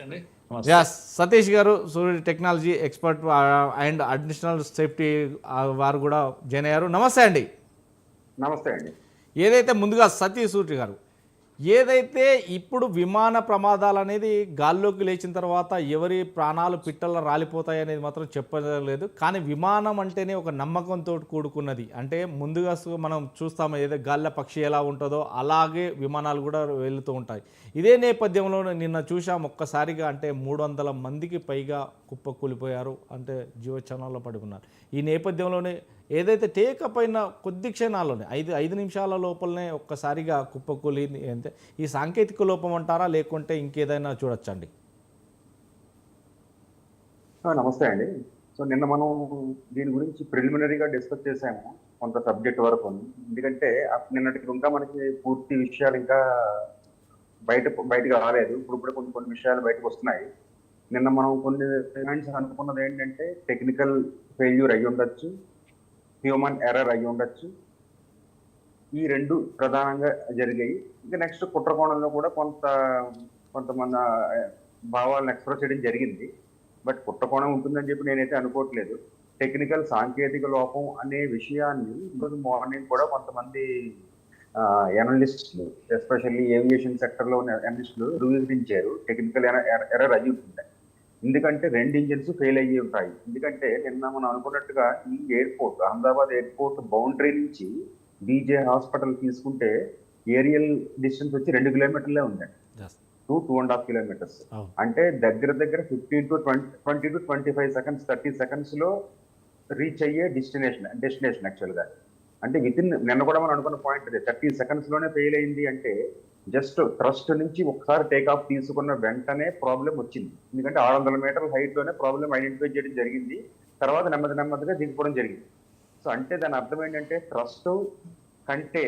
నమస్తే అండి. Yes Satish garu Surya technology expert and additional safety వారు కూడా జాయిన్ అయ్యారు. నమస్తే అండి. నమస్తే అండి. ఏదైతే ముందుగా సతీష్ సూర్య గారు ఏదైతే ఇప్పుడు విమాన ప్రమాదాలు అనేది గాల్లోకి లేచిన తర్వాత ఎవరి ప్రాణాలు పిట్టల రాలిపోతాయి అనేది మాత్రం చెప్పలేదు. కానీ విమానం అంటేనే ఒక నమ్మకంతో కూడుకున్నది. అంటే ముందుగా మనం చూస్తాము ఏదో గాల్ల పక్షి ఎలా ఉంటుందో అలాగే విమానాలు కూడా వెళుతూ ఉంటాయి. ఇదే నేపథ్యంలో నిన్న చూసాం ఒక్కసారిగా అంటే మూడు వందల మందికి పైగా కుప్పకూలిపోయారు. అంటే జీవచనంలో పడుకున్నారు. ఈ నేపథ్యంలోనే ఏదైతే టేకప్ అయిన కొద్ది క్షణాల్లోనే ఐదు ఐదు నిమిషాల లోపలనే ఒక్కసారిగా కుప్పకూలి అంటే ఈ సాంకేతిక లోపం అంటారా? లేకుంటే ఇంకేదైనా చూడొచ్చండి. నమస్తే అండి. సో నిన్న మనం దీని గురించి ప్రిలిమినరీగా డిస్కస్ చేసాము కొంత సబ్జెక్ట్ వరకు. ఎందుకంటే నిన్నటికి ఇంకా మనకి పూర్తి విషయాలు ఇంకా బయట బయటకు రాలేదు. ఇప్పుడు కూడా కొన్ని కొన్ని విషయాలు బయటకు వస్తున్నాయి. నిన్న మనం కొన్ని పేమెంట్స్ అనుకున్నది ఏంటంటే టెక్నికల్ ఫెయిల్యూర్ అయ్యి ఉండొచ్చు హ్యూమన్ ఎర్రర్ అయ్యి ఉండొచ్చు. ఈ రెండు ప్రధానంగా జరిగాయి. ఇంకా నెక్స్ట్ కుట్రకోణంలో కూడా కొంత కొంతమంది భావాలను ఎక్స్ప్రెస్ చేయడం జరిగింది. బట్ కుట్రకోణం ఉంటుందని చెప్పి నేనైతే అనుకోవట్లేదు. టెక్నికల్ సాంకేతిక లోపం అనే విషయాన్ని ఈరోజు మార్నింగ్ కూడా కొంతమంది ఎనలిస్టులు ఎస్పెషల్లీ ఏవియేషన్ సెక్టర్లో ఉన్న ఎనలిస్టులు ధృవీకరించారు. టెక్నికల్ ఎర్రర్ అయి ఉంటుంది ఎందుకంటే రెండు ఇంజిన్స్ ఫెయిల్ అయ్యి ఉంటాయి. ఎందుకంటే నిన్న మనం అనుకున్నట్టుగా ఈ ఎయిర్పోర్ట్ అహ్మదాబాద్ ఎయిర్పోర్ట్ బౌండరీ నుంచి బీజే హాస్పిటల్ తీసుకుంటే ఏరియల్ డిస్టెన్స్ వచ్చి రెండు కిలోమీటర్లే ఉందండి two two and half kilometres. అంటే దగ్గర దగ్గర fifteen to twenty twenty to twenty five seconds thirty సెకండ్స్లో రీచ్ అయ్యే డెస్టినేషన్ డెస్టినేషన్ యాక్చువల్గా. అంటే విత్ ఇన్ నిన్న కూడా మనం అనుకున్న పాయింట్ అదే థర్టీ సెకండ్స్లోనే ఫెయిల్ అయింది అంటే జస్ట్ ట్రస్ట్ నుంచి ఒకసారి టేక్ ఆఫ్ తీసుకున్న వెంటనే ప్రాబ్లం వచ్చింది. ఎందుకంటే ఆరు వందల మీటర్ల హైట్లోనే ప్రాబ్లం ఐడెంటిఫై చేయడం జరిగింది. తర్వాత నెమ్మది నెమ్మదిగా దిగిపోవడం జరిగింది. సో అంటే దాని అర్థం ఏంటంటే ట్రస్ట్ కంటే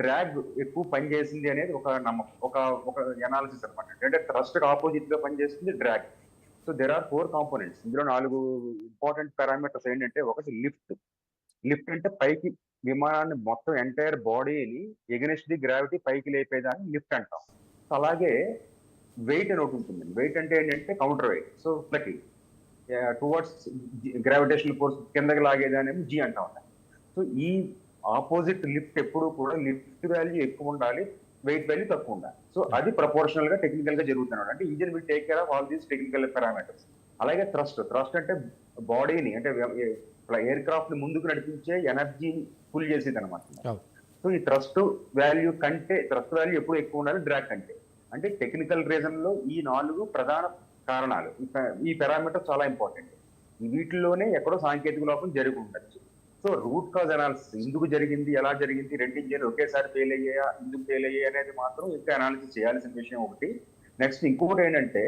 డ్రాగ్ ఎక్కువ పనిచేసింది అనేది ఒక నమ్మకం ఒక ఒక ఎనాలిసిస్ అనమాట అంటే ట్రస్ట్ ఆపోజిట్గా పనిచేస్తుంది drag. So there are four components ఇందులో నాలుగు ఇంపార్టెంట్ పారామీటర్స్ ఏంటంటే ఒకటి లిఫ్ట్ లిఫ్ట్ అంటే పైకి విమానాన్ని మొత్తం ఎంటైర్ బాడీని ఎగనెస్ట్ ది గ్రావిటీ పైకి లేపేదాన్ని లిఫ్ట్ అంటాం. సో అలాగే వెయిట్ అని ఒకటి ఉంటుంది. వెయిట్ అంటే ఏంటంటే కౌంటర్ వెయిట్. సో ఇట్లకి టువర్డ్స్ గ్రావిటేషనల్ ఫోర్స్ కిందకి లాగేదాన్ని జీ అంటాం సో ఈ ఆపోజిట్ లిఫ్ట్ ఎప్పుడు కూడా లిఫ్ట్ వాల్యూ ఎక్కువ ఉండాలి వెయిట్ వాల్యూ తక్కువ ఉండాలి. సో అది ప్రపోర్షనల్గా టెక్నికల్గా జరుగుతున్నాడు అంటే engine will take care of all these technical parameters. అలాగే థ్రస్ట్ థ్రస్ట్ అంటే బాడీని అంటే ఎయిర్ క్రాఫ్ట్ని ముందుకు నడిపించే ఎనర్జీని ఫుల్ చేసేది అనమాట. సో ఈ థ్రస్ట్ వాల్యూ కంటే థ్రస్ట్ వాల్యూ ఎప్పుడు ఎక్కువ ఉండాలి డ్రాగ్ కంటే. అంటే టెక్నికల్ రీజన్లో ఈ నాలుగు ప్రధాన కారణాలు. ఈ పారామీటర్ చాలా ఇంపార్టెంట్ వీటిల్లోనే ఎక్కడో సాంకేతిక లోపం జరిగి ఉండొచ్చు. సో రూట్ కాజ్ అనాలిసిస్ ఎందుకు జరిగింది ఎలా జరిగింది రెండు ఇంజన్లు ఒకేసారి ఫెయిల్ అయ్యాయా ఎందుకు ఫెయిల్ అయ్యాయి అనేది మాత్రం ఇంకా అనాలిసిస్ చేయాల్సిన విషయం ఒకటి. నెక్స్ట్ ఇంకొకటి ఏంటంటే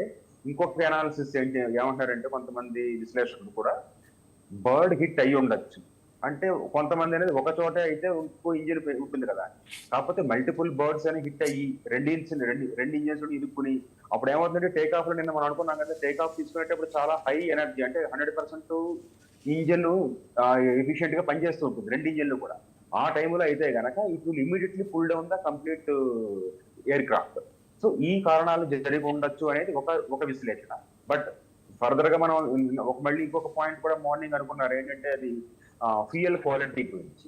ఇంకొక అనాలిసిస్ ఏంటి? ఏమంటారంటే కొంతమంది విశ్లేషకులు కూడా బర్డ్ హిట్ అయ్యి ఉండొచ్చు. అంటే కొంతమంది అనేది ఒక చోటే అయితే ఇంకో ఇంజిన్ ఉంటుంది కదా. కాకపోతే మల్టిపుల్ బర్డ్స్ అని హిట్ అయ్యి రెండు ఇంజిన్ రెండు రెండు ఇంజిన్స్ ఇరుక్కుని అప్పుడు ఏమవుతుందంటే టేక్ ఆఫ్లో నిన్న మనం అనుకున్నాం కదా టేక్ ఆఫ్ తీసుకునేటప్పుడు చాలా హై ఎనర్జీ అంటే హండ్రెడ్ పర్సెంట్ ఇంజిన్ ఎఫిషియెంట్గా పనిచేస్తూ ఉంటుంది రెండు ఇంజిన్లు కూడా. ఆ టైంలో అయితే గనక it will immediately pull down the complete aircraft so ఈ కారణాలు జరిగి ఉండొచ్చు అనేది ఒక ఒక విశ్లేషణ. బట్ ఫర్దర్గా మనం ఒక మళ్ళీ ఇంకొక పాయింట్ కూడా మార్నింగ్ అనుకున్నారు. ఏంటంటే అది ఫ్యూయల్ క్వాలిటీ గురించి.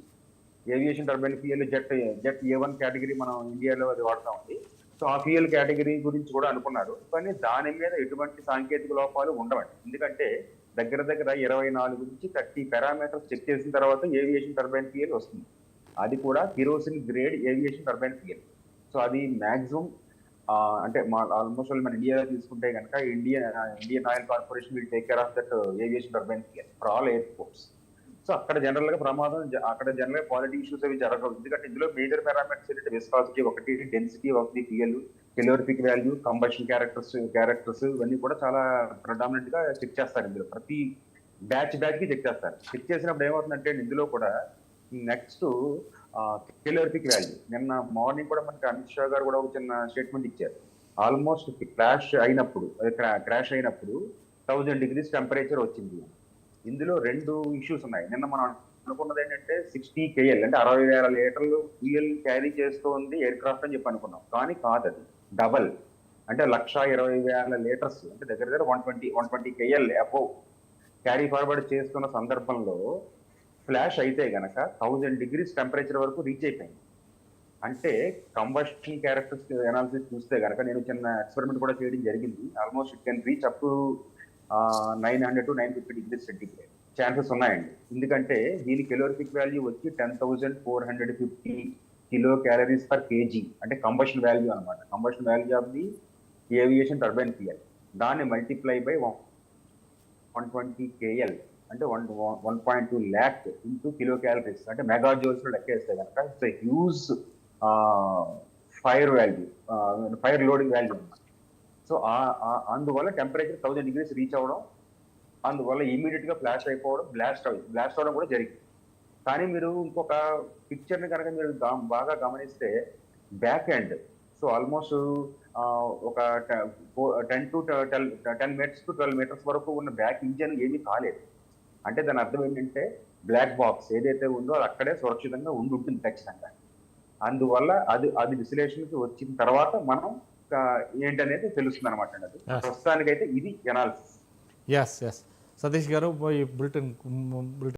Aviation turbine fuel jet jet A one category మనం ఇండియాలో అది వాడుతా ఉంది. సో ఆ ఫ్యూయల్ కేటగిరీ గురించి కూడా అనుకున్నారు. కానీ దాని మీద ఎటువంటి సాంకేతిక లోపాలు ఉండవండి. ఎందుకంటే దగ్గర దగ్గర ఇరవై నాలుగు నుంచి థర్టీ పారామీటర్స్ చెక్ చేసిన తర్వాత ఏవియేషన్ టర్బైన్ ఫ్యూయల్ వస్తుంది. అది కూడా kerosene grade aviation turbine fuel so అది మాక్సిమం అంటే మా ఆల్మోస్ట్ మన ఇండియాలో తీసుకుంటే కనుక Indian Indian Oil Corporation will take care of that aviation turbine for all airports so అక్కడ జనరల్గా ప్రమాదం అక్కడ జనరల్గా క్వాలిటీ ఇష్యూస్ అవి జరగవు. ఎందుకంటే ఇందులో మేజర్ పారామీటర్స్ ఏంటంటే విస్కాసిటీ ఒకటి density of the fuel calorific value combustion characters characters ఇవన్నీ కూడా చాలా ప్రొడామినెంట్గా చెక్ చేస్తారు ఇందులో. ప్రతి బ్యాచ్ బ్యాచ్కి చెక్ చేస్తారు. చెక్ చేసినప్పుడు ఏమవుతుందంటే ఇందులో కూడా నెక్స్ట్ కెలోరిఫిక్ వాల్యూ నిన్న మార్నింగ్ కూడా మనకి అమిత్ షా గారు కూడా ఒక చిన్న స్టేట్మెంట్ ఇచ్చారు. ఆల్మోస్ట్ క్రాష్ అయినప్పుడు క్రాష్ అయినప్పుడు థౌజండ్ డిగ్రీస్ టెంపరేచర్ వచ్చింది. ఇందులో రెండు ఇష్యూస్ ఉన్నాయి. నిన్న మనం అనుకున్నది ఏంటంటే సిక్స్టీ కేఎల్ అంటే అరవై వేల లీటర్లు ఫ్యూయల్ క్యారీ చేస్తోంది ఎయిర్ క్రాఫ్ట్ అని చెప్పి అనుకున్నాం. కానీ కాదు అది. డబల్ అంటే లక్ష ఇరవై వేల లీటర్స్ అంటే దగ్గర దగ్గర one twenty one twenty KL above carry forward చేస్తున్న సందర్భంలో ఫ్లాష్ అయితే గనక థౌజండ్ డిగ్రీస్ టెంపరేచర్ వరకు రీచ్ అయిపోయింది. అంటే కంబషన్ క్యారెక్టర్స్ అనాలిసిస్ చూస్తే గనక నేను చిన్న ఎక్స్పెరిమెంట్ కూడా చేయడం జరిగింది. Almost it can reach up to nine hundred to nine fifty degrees centigrade. Chances ఉన్నాయండి. ఎందుకంటే దీని కెలోరిఫిక్ వాల్యూ వచ్చి ten thousand four hundred fifty kilo calories per KG అంటే కంబషన్ వాల్యూ అనమాట combustion value of the aviation turbine fuel దాన్ని multiply by one twenty KL అంటే one one point two lakh into kilo calories అంటే mega joules లెక్కేస్తే కనుక it's huge fire value fire loading value so అందువల్ల temperature thousand degrees reach అవ్వడం అందువల్ల ఇమీడియట్గా flash అయిపోవడం బ్లాస్ట్ అవ్వడం బ్లాస్ట్ అవ్వడం కూడా జరిగింది. కానీ మీరు ఇంకొక పిక్చర్ని కనుక మీరు బాగా గమనిస్తే బ్యాక్ ఎండ్ సో ఆల్మోస్ట్ ఒక ten to ten metres to twelve metres వరకు ఉన్న బ్యాక్ ఇంజన్ ఏమీ కాలేదు. అంటే దాని అర్థం ఏంటంటే బ్లాక్ బాక్స్ ఏదైతే ఉందో అది అక్కడే సురక్షితంగా ఉండి ఉంటుంది ఖచ్చితంగా. అందువల్ల అది అది విశ్లేషణకి వచ్చిన తర్వాత మనం ఏంటనేది తెలుస్తుంది అనమాట అది. ప్రస్తుతానికైతే ఇది ఎనాలిసిస్ ఎస్ ఎస్ సతీష్ గారు ఈ బులెటిన్ బులెటిన్